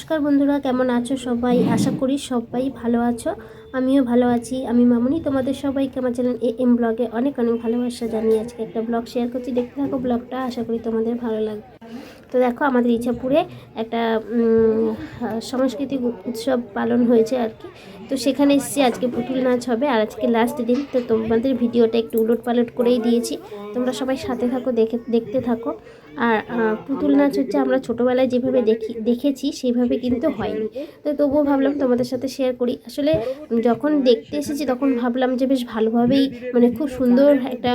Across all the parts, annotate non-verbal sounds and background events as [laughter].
নমস্কার বন্ধুরা, কেমন আছো সবাই? আশা করি সবাই ভালো আছো। আমিও ভালো আছি। আমি মামুনি, তোমাদের সবাইকে আমার চ্যানেল এ এম ব্লগে অনেক অনেক ভালোবাসা জানিয়ে আজকে একটা ব্লগ শেয়ার করছি। দেখতে থাকো ব্লগটা, আশা করি তোমাদের ভালো লাগবে। তো দেখো আমাদের ইচ্ছাপুরে একটা সাংস্কৃতিক উৎসব পালন হয়েছে আর কি। তো সেখানে এসেছি, আজকে পুতুল নাচ হবে আর আজকে লাস্ট দিন। তো তোমাদের ভিডিওটা একটু উলট পালট করেই দিয়েছি। তোমরা সবাই সাথে থাকো, দেখে, দেখতে থাকো। আর পুতুল নাচ হচ্ছে আমরা ছোটোবেলায় যেভাবে দেখি, দেখেছি সেইভাবে কিন্তু হয়নি। তো তবুও ভাবলাম তোমাদের সাথে শেয়ার করি। আসলে যখন দেখতে এসেছি তখন ভাবলাম যে বেশ ভালোভাবেই মানে খুব সুন্দর একটা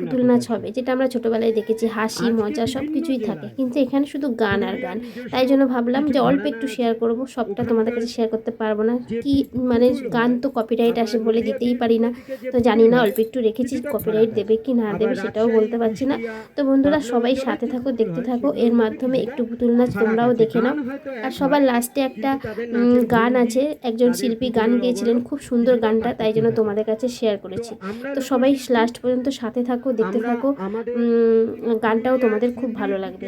পুতুল নাচ হবে, যেটা আমরা ছোটোবেলায় দেখেছি। হাসি, মজা সব কিছুই থাকে। কিন্তু এখানে শুধু গান আর গান। তাই জন্য ভাবলাম যে অল্প একটু শেয়ার করব, সবটা তোমাদের কাছে শেয়ার করতে পারব না। কি মানে গান তো কপিরাইট আসে বলে দিতেই পারি না। তো জানি না অল্প একটু রেখেছি কপিরাইট দেবে কি না দেবে, সেটাও বলতে পারছি না। তো বন্ধুরা সবাই সাথে থাকো, দেখতে থাকো। এর মাধ্যমে একটু পুতুল নাচ তোমরাও দেখে নাও। আর সবার লাস্টে একটা গান আছে। একজন শিল্পী গান গেয়েছিলেন, খুব সুন্দর গানটা, তাই জন্য তোমাদের কাছে শেয়ার করেছি। তো সবাই লাস্ট পর্যন্ত সাথে থাকো, দেখতে থাকো। গানটাও তোমাদের খুব ভালো লাগবে।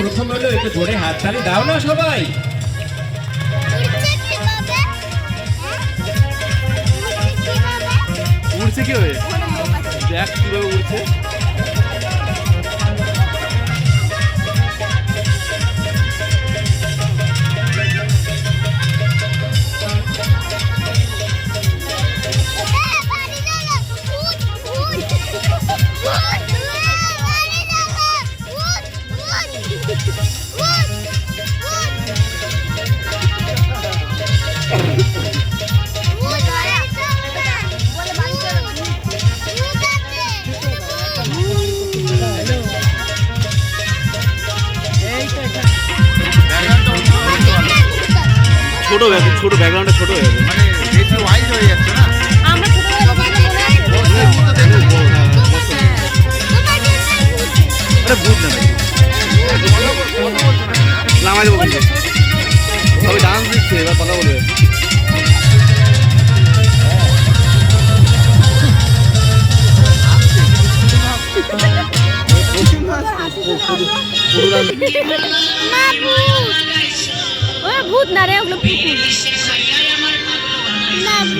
প্রথম হলো একটু জোরে হাততালি দাও না সবাই। উড়ছে কি হবে দেখ কীভাবে উড়ছে। ছোট ব্যাগ ছোট ব্যাকগ্রাউন্ডটা ছোট হয়ে যাবে মানে বেশি ওয়াইড হয়ে যাচ্ছে না? আমরা আরে বুঝ না নামাই দেবো সবাই ডান্স দিচ্ছে এবার কথা বলবে ভূত না রে ওগুলো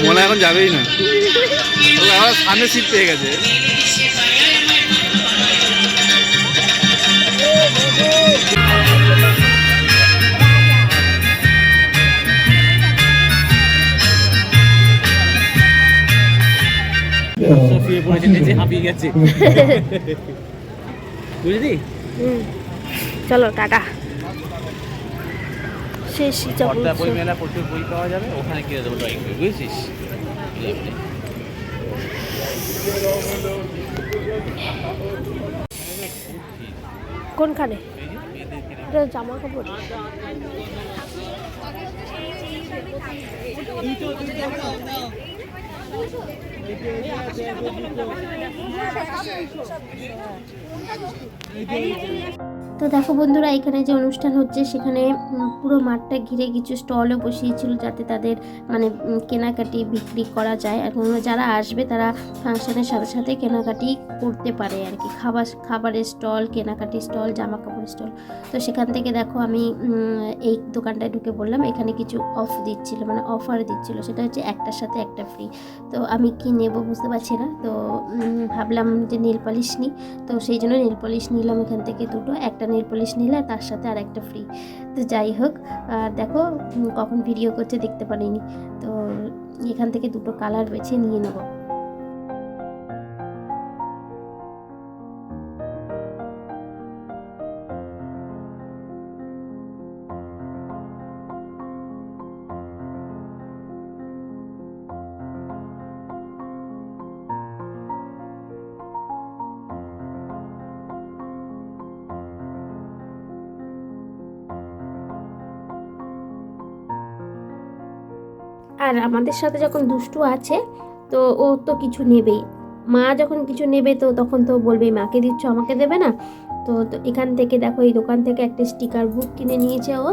মনে হয় এখন যাবেই না। আমার সামনে সিট পেয়ে গেছে। শুয়ে পড়েছে নিচে হাঁপিয়ে গেছে। [laughs] বুঝলি? চলো টাটা। শেষ ইচ্ছাপুর পর্দা বই মেলা প্রচুর বই পাওয়া যাবে ওখানে কিনে দেবো ড্রয়িং বই বুঝেছিস কোনখানে এটা জামা কাপড় তো দেখো বন্ধুরা, এখানে যে অনুষ্ঠান হচ্ছে, সেখানে পুরো মাঠটা ঘিরে কিছু স্টলও বসিয়েছিল যাতে তাদের মানে কেনাকাটি বিক্রি করা যায়। এখন যারা আসবে, তারা ফাংশনের সাথে সাথে কেনাকাটি করতে পারে আর কি। খাবার, খাবারের স্টল কেনাকাটি স্টল জামা কাপড়ের স্টল। তো সেখান থেকে দেখো আমি এই দোকানটায় ঢুকে বললাম, এখানে কিছু অফ দিচ্ছিল মানে অফার দিচ্ছিল। সেটা হচ্ছে একটার সাথে একটা ফ্রি। তো আমি কি নেব বুঝতে পারছি না। তো ভাবলাম যে নেল পলিশ নিই। তো সেই জন্য নেল পলিশ নিলাম এখান থেকে দুটো। একটা নেল পলিশ নিলে তার সাথে আর একটা ফ্রি তো যাই হোক আর দেখো কখন ভিডিও করছে দেখতে পারিনি। তো এখান থেকে দুটো কালার বেছে নিয়ে নেব। আর আমাদের সাথে যখন দুষ্টু আছে, তো ও তো কিছু নেবেই। মা যখন কিছু নেবে, তো তখন তো বলবে, মাকে দিচ্ছ, আমাকে দেবে না? তো এখান থেকে দেখো, এই দোকান থেকে একটা স্টিকার বুক কিনে নিয়েছে ও।